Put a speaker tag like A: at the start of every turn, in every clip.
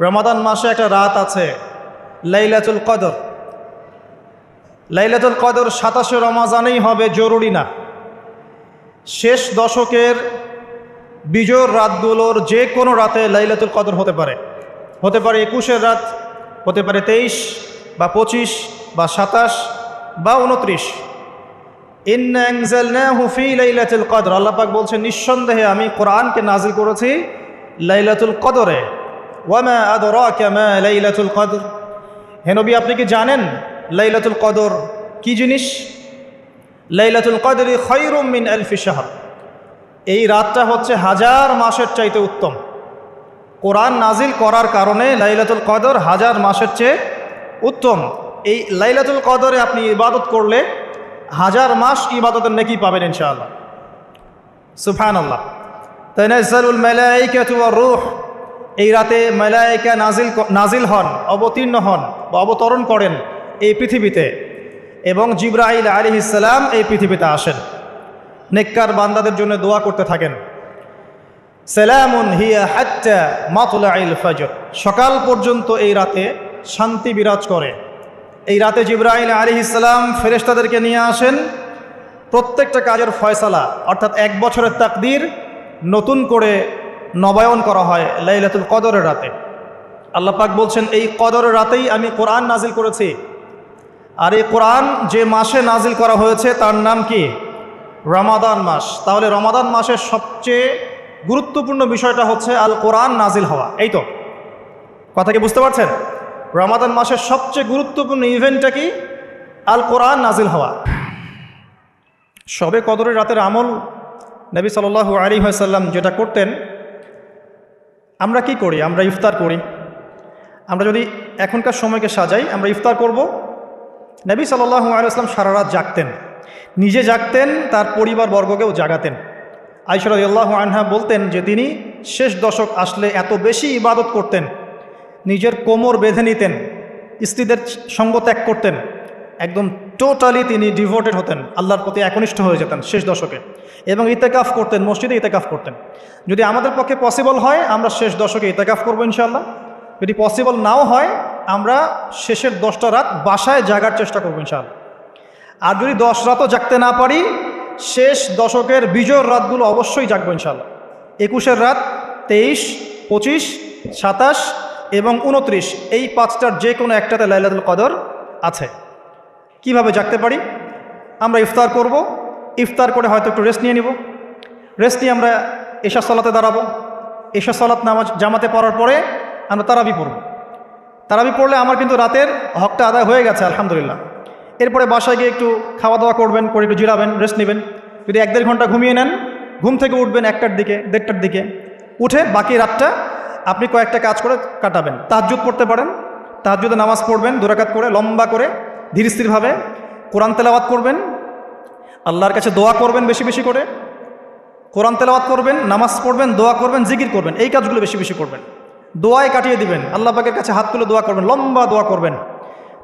A: রমাদান মাসে একটা রাত আছে, লাইলাতুল কদর। লাইলাতুল কদর সাতাশে রমাজানেই হবে, জরুরি না। শেষ দশকের বিজোর রাতগুলোর যে কোনো রাতে লাইলাতুল কদর হতে পারে। হতে পারে একুশের রাত, হতে পারে তেইশ, বা পঁচিশ, বা সাতাশ, বা উনত্রিশ আল্লাপাক বলছেন, নিঃসন্দেহে আমি কোরআনকে নাজিল করেছি লাইলাতুল কদরে। ওয়ামা আদরাকা মা লাইলাতুল কদর? হে নবী, আপনি কি জানেন লাইলাতুল কদর কি জিনিস? লাইলাতুল কদরি খৈরুম মিন আলফি শাহর। এই রাতটা হচ্ছে হাজার মাসের চাইতে উত্তম। কোরআন নাজিল করার কারণে লাইলাতুল কদর হাজার মাসের চেয়ে উত্তম। এই লাইলাতুল কদরে আপনি ইবাদত করলে হাজার মাস ইবাদতের নেকি পাবেন ইনশাআল্লাহ। সুফান আল্লাহ তাইনাজুল মেলাইকাতু রুহ। এই রাতে মেলাইকা নাজিল নাজিল হন, অবতীর্ণ হন বা অবতরণ করেন এই পৃথিবীতে এবং জিব্রাহিল আলী ইসলাম এই পৃথিবীতে আসেন। নেককার বান্দাদের জন্য দোয়া করতে থাকেন। সালামুন হিয়া হাত্তা মাতুলাইল ফজর। সকাল পর্যন্ত এই রাতে শান্তি বিরাজ করে। এই রাতে জিব্রাহিল আলী ইসলাম ফেরেশতাদেরকে নিয়ে আসেন। প্রত্যেকটা কাজের ফয়সালা, অর্থাৎ এক বছরের তাকদির নতুন করে নবায়ন করা হয় লাইলাতুল কদরের রাতে। আল্লাহ পাক বলছেন, এই কদরের রাতেই আমি কোরআন নাজিল করেছি। আর এই কোরআন যে মাসে নাজিল করা হয়েছে, তার নাম কি? রমাদান মাস। তাহলে রমাদান মাসের সবচেয়ে গুরুত্বপূর্ণ বিষয়টা হচ্ছে আল কোরআন নাজিল হওয়া। এই তো। কথা কি বুঝতে পারছেন? রমাদান মাসের সবচেয়ে গুরুত্বপূর্ণ ইভেন্টটা কি? আল কোরআন নাজিল হওয়া। সবে কদরের রাতের আমল নবী সাল আলী সাল্লাম যেটা করতেন আমরা কি করি? আমরা ইফতার করি। আমরা যদি এখনকার সময়কে সাজাই, আমরা ইফতার করব। নবী সাল্লাহু আলাইসলাম সারা রাত জাগতেন। নিজে জাগতেন, তার পরিবার বর্গকেও জাগাতেন আইসরাল্লাহ আনহা বলতেন যে তিনি শেষ দশক আসলে এত বেশি ইবাদত করতেন। নিজের কোমর বেঁধে নিতেন। স্ত্রীদের সঙ্গ ত্যাগ করতেন। একদম টোটালি তিনি ডিভোটেড হতেন, আল্লাহর প্রতি একনিষ্ঠ হয়ে যেতেন শেষ দশকে। এবং ইতেকাফ করতেন, মসজিদে ইতেকাফ করতেন। যদি আমাদের পক্ষে পসিবল হয়, আমরা শেষ দশকে ইতেকাফ করব ইনশাল্লাহ যদি পসিবল নাও হয়, আমরা শেষের দশটা রাত বাসায় জাগার চেষ্টা করব ইনশাল্লাহ আর যদি দশ রাতও জাগতে না পারি, শেষ দশকের বিজয়ের রাতগুলো অবশ্যই জাগবো ইনশাল্লাহ একুশের রাত তেইশ, পঁচিশ, সাতাশ এবং উনত্রিশ এই পাঁচটার যে কোনো একটাতে লাইলাতুল কদর আছে। কীভাবে জাগতে পারি? আমরা ইফতার করব। ইফতার করে হয়তো একটু রেস্ট নিয়ে নিব। রেস্ট নিয়ে আমরা এশা সলাতে দাঁড়াবো। এশা সলাত নামাজ জামাতে পড়ার পরে আমরা তারাবি পড়ব। তারাবি পড়লে আমার কিন্তু রাতের হকটা আদায় হয়ে গেছে, আলহামদুলিল্লাহ। এরপরে বাসায় গিয়ে একটু খাওয়া দাওয়া করবেন, করে একটু জিরাবেন রেস্ট নেবেন। যদি এক দেড় ঘণ্টা ঘুমিয়ে নেন, ঘুম থেকে উঠবেন একটার দিকে, দেড়টার দিকে। উঠে বাকি রাতটা আপনি কয়েকটা কাজ করে কাটাবেন। তাহাজুদ পড়তে পারেন। তাহাজুদে নামাজ পড়বেন, দুরাকাত করে, লম্বা করে ধীর স্থিরভাবে কোরআন তেলাওয়াত করবেন, আল্লাহর কাছে দোয়া করবেন বেশি বেশি করে, কোরআন তেলাওয়াত করবেন, নামাজ পড়বেন, দোয়া করবেন, জিকির করবেন, এই কাজগুলো বেশি বেশি করবেন। দোয়ায় কাটিয়ে দিবেন, আল্লাহ পাকের কাছে হাত তুলে দোয়া করবেন, লম্বা দোয়া করবেন।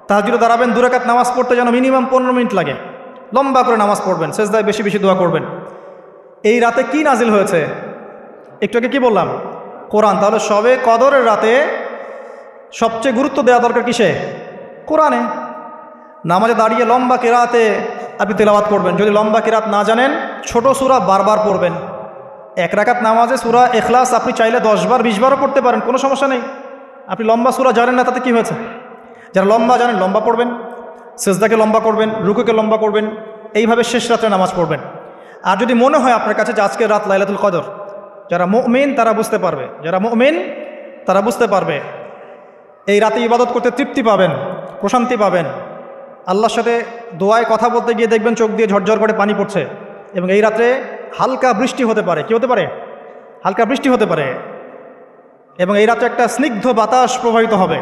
A: তাহাজুদে দাঁড়াবেন দুরাকাত নামাজ পড়তে যেন মিনিমাম পনেরো মিনিট লাগে। লম্বা করে নামাজ পড়বেন শেষদায় বেশি বেশি দোয়া করবেন। এই রাতে কি নাজিল হয়েছে? একটু আগে কী বললাম? কোরআন, তাহলে সবে কদরের রাতে সবচেয়ে গুরুত্ব দেওয়া দরকার কিসে? কোরআনে। নামাজে দাঁড়িয়ে লম্বা কেরাতে আপনি তেলাওয়াত করবেন। যদি লম্বা কেরাত না জানেন, ছোট সুরা বারবার পড়বেন। এক রাকাত নামাজে সুরা এখলাস আপনি চাইলে দশবার, বিশবারও পড়তে পারেন, কোনো সমস্যা নেই। আপনি লম্বা সুরা জানেন না, তাতে কী হয়েছে? যারা লম্বা জানেন, লম্বা পড়বেন। সেজদাকে লম্বা করবেন, রুকুকে লম্বা করবেন। এইভাবে শেষ রাত্রে নামাজ পড়বেন। আর যদি মনে হয় আপনার কাছে যে আজকের রাত লাইলাতুল কদর, যারা মেন তারা বুঝতে পারবে। যারা মেন তারা বুঝতে পারবে। এই রাতে ইবাদত করতে তৃপ্তি পাবেন, প্রশান্তি পাবেন। আল্লাহর সাথে দোয়ায় কথা বলতে গিয়ে দেখবেন চোখ দিয়ে ঝরঝর করে পানি পড়ছে এবং এই রাত্রে হালকা বৃষ্টি হতে পারে। কি হতে পারে? হালকা বৃষ্টি হতে পারে। এবং এই রাত্রে একটা স্নিগ্ধ বাতাস প্রবাহিত হবে,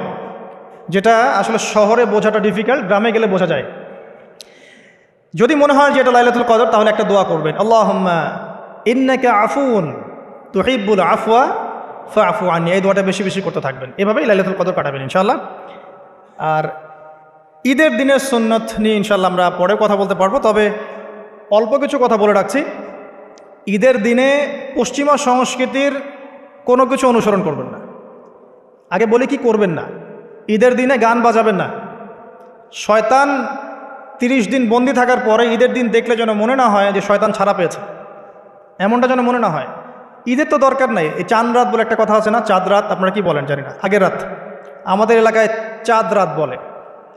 A: যেটা আসলে শহরে বোঝাটা ডিফিকাল্ট গ্রামে গেলে বোঝা যায়। যদি মনে হয় যে এটা লাইলাতুল কদর, তাহলে একটা দোয়া করবেন। আল্লাহ ইন্নাকে আফুন তুহিবুল আফওয়া ফা আফু আনি এই দোয়াটা বেশি বেশি করতে থাকবেন। এভাবেই লাইলাতুল কদর কাটাবেন ইনশাল্লাহ আর ঈদের দিনের সুন্নত নিয়ে ইনশাল্লাহ আমরা পরে কথা বলতে পারব, তবে অল্প কিছু কথা বলে রাখছি। ঈদের দিনে পশ্চিমা সংস্কৃতির কোনো কিছু অনুসরণ করবেন না। আগে বলি কি করবেন না। ঈদের দিনে গান বাজাবেন না। শয়তান তিরিশ দিন বন্দি থাকার পরে ঈদের দিন দেখলে যেন মনে না হয় যে শয়তান ছাড়া পেয়েছে। এমনটা যেন মনে না হয়। ঈদের তো দরকার নাই। এই চাঁদ রাত বলে একটা কথা আছে না? চাঁদ রাত, আপনারা কি বলেন? জানি না। আগের রাত। আমাদের এলাকায় চাঁদ রাত বলে।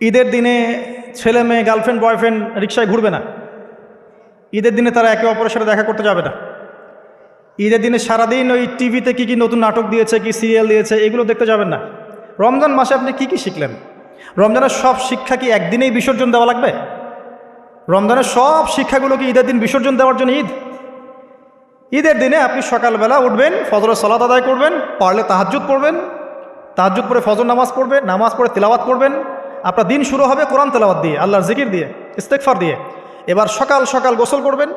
A: ঈদের দিনে ছেলে মেয়ে গার্লফ্রেন্ড বয়ফ্রেন্ড রিক্সায় ঘুরবে না। ঈদের দিনে তারা একে অপরের সাথে দেখা করতে যাবে না। ঈদের দিনে সারাদিন ওই টিভিতে কী কী নতুন নাটক দিয়েছে, কি সিরিয়াল দিয়েছে, এগুলো দেখতে যাবেন না। রমজান মাসে আপনি কি কি শিখলেন? রমজানের সব শিক্ষা কি একদিনেই বিসর্জন দেওয়া লাগবে? রমজানের সব শিক্ষাগুলো কি ঈদের দিন বিসর্জন দেওয়ার জন্য ঈদ? ঈদের দিনে আপনি সকালবেলা উঠবেন, ফজরের সলাত আদায় করবেন, পারলে তাহাজ্জুদ পড়বেন, তাহাজ্জুদ পরে ফজর নামাজ পড়বে, নামাজ পড়ে তেলাওয়াত করবেন আপনার দিন শুরু হবে কোরআন তেলাওয়াত দিয়ে, আল্লাহর জিকির দিয়ে ইস্তেকফার দিয়ে। এবার সকাল সকাল গোসল করবেন,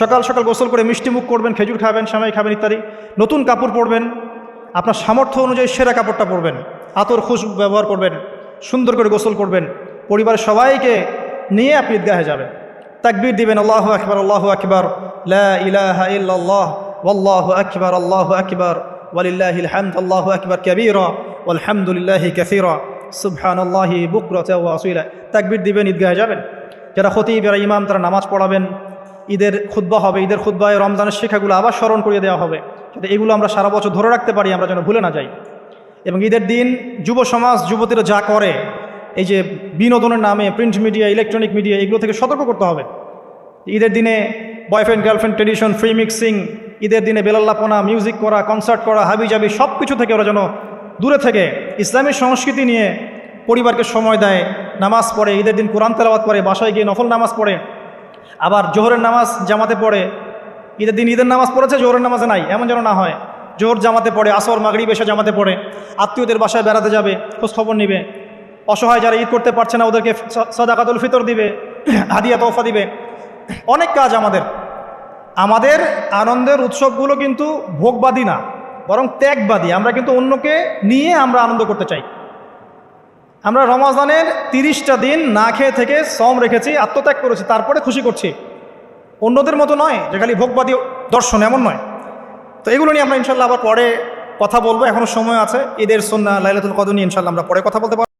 A: সকাল সকাল গোসল করে মিষ্টি মুখ করবেন, খেজুর খাবেন সামাই খাবেন ইত্যাদি। নতুন কাপড় পরবেন, আপনার সামর্থ্য অনুযায়ী সেরা কাপড়টা পরবেন, আতর খুশ ব্যবহার করবেন, সুন্দর করে গোসল করবেন। পরিবারের সবাইকে নিয়ে আপনি ঈদগাহে যাবেন। তাকবির দিবেন, আল্লাহ আকবর আল্লাহ আকবর, লা ইলাহা ইল্লাল্লাহ, ওয়াল্লাহু আকবর, আল্লাহু আকবর, ওয়ালিল্লাহিল হামদ, আল্লাহু আকবর, কাবীরা, ওয়ালহামদুলিল্লাহি কাসীরা। সুবহানাল্লাহি বুকরাতা আসীলা। তাকবীর দিবেন, ঈদগাহে যাবেন। যারা খতিব, যারা ইমাম, তারা নামাজ পড়াবেন। ঈদের খুদ্া হবে, ঈদের খুদ্বায় রমজানের শিক্ষাগুলো আবার স্মরণ করিয়ে দেওয়া হবে। যাতে এগুলো আমরা সারা বছর ধরে রাখতে পারি, আমরা যেন ভুলে না যাই। এবং ঈদের দিন যুব সমাজ, যুবতীরা যা করে, এই যে বিনোদনের নামে প্রিন্ট মিডিয়া, ইলেকট্রনিক মিডিয়া, এগুলো থেকে সতর্ক করতে হবে। ঈদের দিনে boyfriend, girlfriend, tradition, free mixing, ঈদের দিনে বেলাল্লাপনা, মিউজিক করা, কনসার্ট করা হাবি জাবি সব কিছু থেকে ওরা যেন দূরে থেকে ইসলামী সংস্কৃতি নিয়ে পরিবারকে সময় দেয়, নামাজ পড়ে, ঈদের দিন কোরআন তেলাওয়াত পড়ে বাসায় গিয়ে নফল নামাজ পড়ে, আবার জোহরের নামাজ জামাতে পড়ে, ঈদের দিন ঈদের নামাজ পড়েছে, জোহরের নামাজে নাই, এমন যেন না হয়। জোহর জামাতে পড়ে, আসর মাগড়ি বেশে জামাতে পড়ে, আত্মীয়দের বাসায় বেড়াতে যাবে খোঁজ খবর নিবে। অসহায় যারা ঈদ করতে পারছে না, ওদেরকে সদাকাতুল ফিতর দিবে, হাদিয়া তোফা দিবে। অনেক কাজ আমাদের। আমাদের আনন্দের উৎসবগুলো কিন্তু ভোগবাদী না। বরং ত্যাগবাদী। আমরা কিন্তু অন্যকে নিয়ে আমরা আনন্দ করতে চাই। আমরা রমাজানের তিরিশটা দিন না খেয়ে থেকে শ্রম রেখেছি, আত্মত্যাগ করেছি, তারপরে খুশি করছি। অন্যদের মতো নয়, যে খালি ভোগবাদী দর্শন, এমন নয়। তো এগুলো নিয়ে আমরা ইনশাল্লাহ আবার পরে কথা বলব। এখনও সময় আছে, ঈদের সন্না লাইলাতুল কদর নিয়ে ইনশাল্লাহ আমরা পরে কথা বলতে পারব।